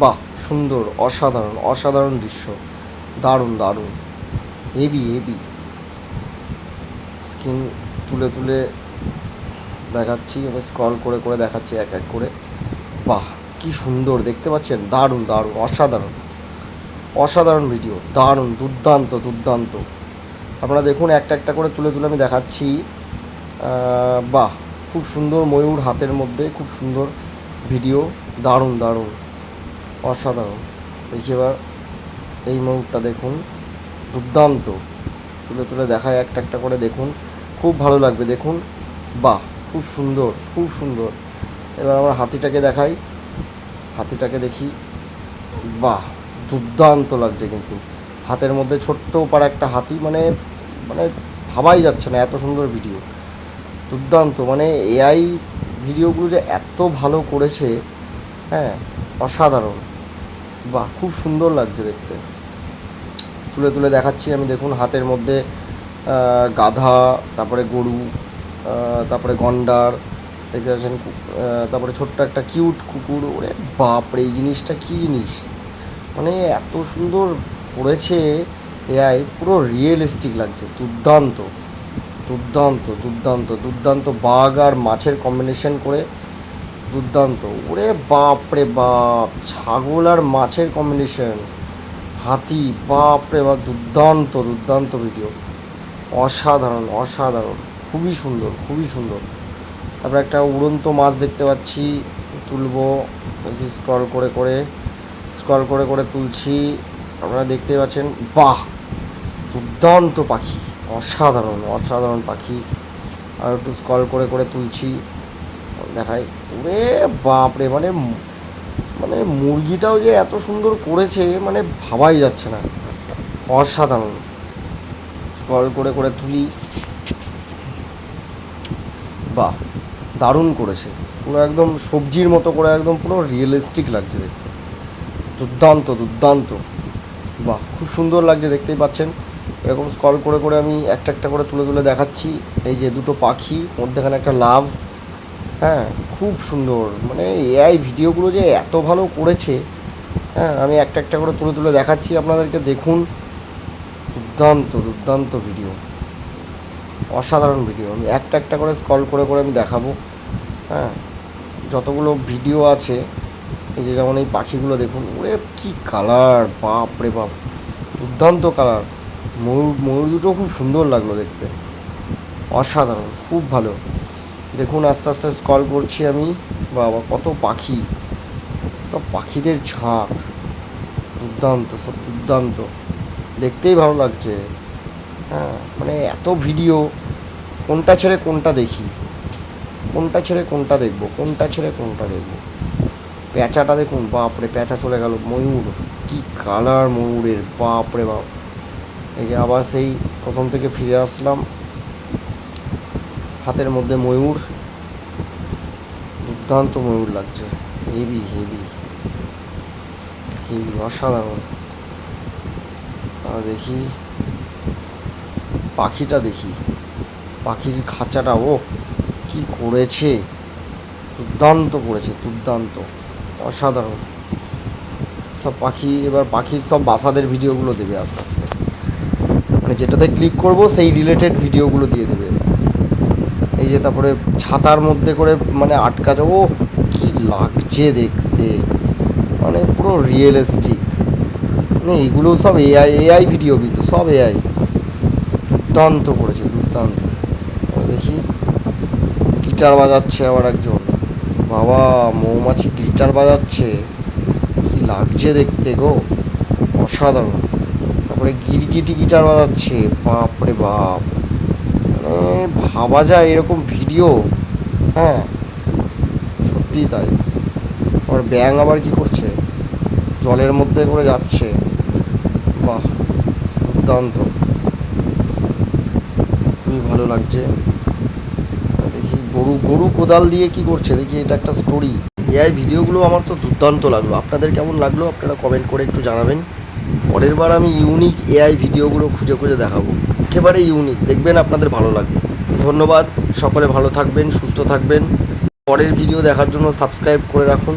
বাহ, সুন্দর, অসাধারণ অসাধারণ দৃশ্য। দারুণ দারুণ। হেভি হেভি স্ক্রিন তুলে তুলে দেখাচ্ছি আমি স্ক্রল করে করে দেখাচ্ছি এক এক করে। বাহ, কি সুন্দর, দেখতে পাচ্ছেন? দারুণ দারুণ, অসাধারণ। অসাধারণ ভিডিও দারুণ, দুর্দান্ত দুর্দান্ত। আপনারা দেখুন, একটা একটা করে তুলে তুলে আমি দেখাচ্ছি। বাহ, খুব সুন্দর ময়ূর হাতের মধ্যে, খুব সুন্দর ভিডিও দারুণ দারুণ। অসাধারণ। দেখি এবার এই ময়ূরটা দেখুন, দুর্দান্ত। তুলে তুলে দেখায়, একটা একটা করে দেখুন। খুব ভালো লাগবে, দেখুন। বাহ, খুব সুন্দর খুব সুন্দর। এবার আমরা হাতিটাকে দেখাই। হাতিটাকে দেখি। বাহ, দুর্দান্ত লাগছে কিন্তু। হাতের মধ্যে ছোট্ট পাড়া একটা হাতি মানে মানে ভাবাই যাচ্ছে না, এত সুন্দর ভিডিও। দুর্দান্ত মানে এআই ভিডিওগুলো যে এত ভালো করেছে হ্যাঁ অসাধারণ। বাহ, খুব সুন্দর লাগছে দেখতে। তুলে তুলে দেখাচ্ছি আমি, দেখুন হাতের মধ্যে গাধা, তারপরে গরু তারপরে গন্ডার, দেখতে পাচ্ছেন তারপরে ছোট্ট একটা কিউট কুকুর, ওরে বাপরে এই জিনিসটা কী জিনিস? মানে এত সুন্দর করেছে এআই পুরো রিয়েলিস্টিক লাগছে, দুর্দান্ত দুর্দান্ত দুর্দান্ত দুর্দান্ত বাঘ আর মাছের কম্বিনেশন করে দুর্দান্ত। ওরে বাপ রে বাপ, ছাগল আর মাছের কম্বিনেশন হাতি, বাপ রে বাপ, দুর্দান্ত দুর্দান্ত ভিডিও অসাধারণ অসাধারণ। খুবই সুন্দর খুবই সুন্দর। তারপরে একটা উড়ন্ত মাছ দেখতে পাচ্ছি, তুলবো স্ক্রল করে করে স্ক্রল করে করে তুলছি। আপনারা দেখতে পাচ্ছেন, বাহ! দুর্দান্ত পাখি, অসাধারণ অসাধারণ পাখি। আর একটু স্ক্রল করে করে তুলছি। দেখাই ওরে বাপরে মানে মানে মুরগিটাও যে এত সুন্দর করেছে মানে ভাবাই যাচ্ছে না। অসাধারণ। স্ক্রল করে করে তুলি। বাহ, দারুণ করেছে। পুরো একদম সবজির মতো করে, একদম পুরো রিয়েলিস্টিক লাগছে দেখতে। দুর্দান্ত দুর্দান্ত। বাহ, খুব সুন্দর লাগছে দেখতেই পাচ্ছেন। এরকম স্কল করে করে আমি একটা একটা করে তুলে তুলে দেখাচ্ছি। এই যে দুটো পাখি, মধ্যেখানে একটা লাভ। হ্যাঁ খুব সুন্দর। মানে এআই ভিডিওগুলো যে এত ভালো করেছে হ্যাঁ আমি একটা একটা করে তুলে তুলে দেখাচ্ছি আপনাদেরকে। দেখুন, দুর্দান্ত দুর্দান্ত ভিডিও। অসাধারণ ভিডিও। আমি একটা একটা করে স্কল করে করে আমি দেখাবো। হ্যাঁ যতগুলো ভিডিও আছে, এই যে যেমন এই পাখিগুলো দেখুন, ওরে কি কালার বাপ রে বাপ। দুর্দান্ত কালার ময়ূর ময়ূর দুটো খুব সুন্দর লাগল দেখতে। অসাধারণ, খুব ভালো। দেখুন, আস্তে আস্তে স্কল করছি আমি। বাবা, কত পাখি। সব পাখিদের ঝাঁক। দুর্দান্ত, সব দুর্দান্ত। দেখতেই ভালো লাগছে। হ্যাঁ মানে এত ভিডিও কোনটা ছেড়ে কোনটা দেখি? কোনটা ছেড়ে কোনটা দেখব? কোনটা ছেড়ে কোনটা দেখব? প্যাঁচাটা দেখুন, বাপরে, প্যাঁচা চলে গেল। ময়ূর, কি কালার ময়ূরের, বাপরে বাপ। এই যে আবার সেই প্রথম থেকে ফিরে আসলাম। হাতের মধ্যে ময়ূর। দুর্দান্ত ময়ূর লাগছে। হেভি হেভি হেভি অসাধারণ। দেখি, পাখিটা দেখি। পাখির খাঁচাটা ও কি করেছে? দুর্দান্ত করেছে, দুর্দান্ত, অসাধারণ। সব পাখি, এবার পাখির সব বাসাদের ভিডিওগুলো দেবে আস্তে আস্তে। মানে যেটাতে ক্লিক করব, সেই রিলেটেড ভিডিওগুলো দিয়ে দেবে। যে তারপরে ছাতার মধ্যে করে মানে আটকা ও কি লাগছে দেখতে। মানে পুরো রিয়েলিস্টিক মানে এগুলো সব এআই এআই ভিডিও কিন্তু, সব এআই দুর্দান্ত করেছে, দুর্দান্ত। দেখি, গিটার বাজাচ্ছে আবার একজন। বাবা, মৌমাছি গিটার বাজাচ্ছে। কি লাগছে দেখতে গো। অসাধারণ। তারপরে গিরগিটি গিটার বাজাচ্ছে। বাপরে বাপ। মানে ভাবা যায় এরকম ভিডিও হ্যাঁ সত্যিই তাই। আবার ব্যাং আবার কি করছে? জলের মধ্যে করে যাচ্ছে। বাহ, দুর্দান্ত। খুবই ভালো লাগছে। দেখি গরু গরু কোদাল দিয়ে কি করছে? দেখি এটা একটা স্টোরি এআই ভিডিওগুলো আমার তো দুর্দান্ত লাগল। আপনাদের কেমন লাগল? আপনারা কমেন্ট করে একটু জানাবেন। পরের বার আমি ইউনিক এআই ভিডিওগুলো খুঁজে খুঁজে দেখাবো। একেবারে ইউনিক দেখবেন আপনাদের ভালো লাগবে। ধন্যবাদ, সকলে ভালো থাকবেন, সুস্থ থাকবেন। পরের ভিডিও দেখার জন্য সাবস্ক্রাইব করে রাখুন।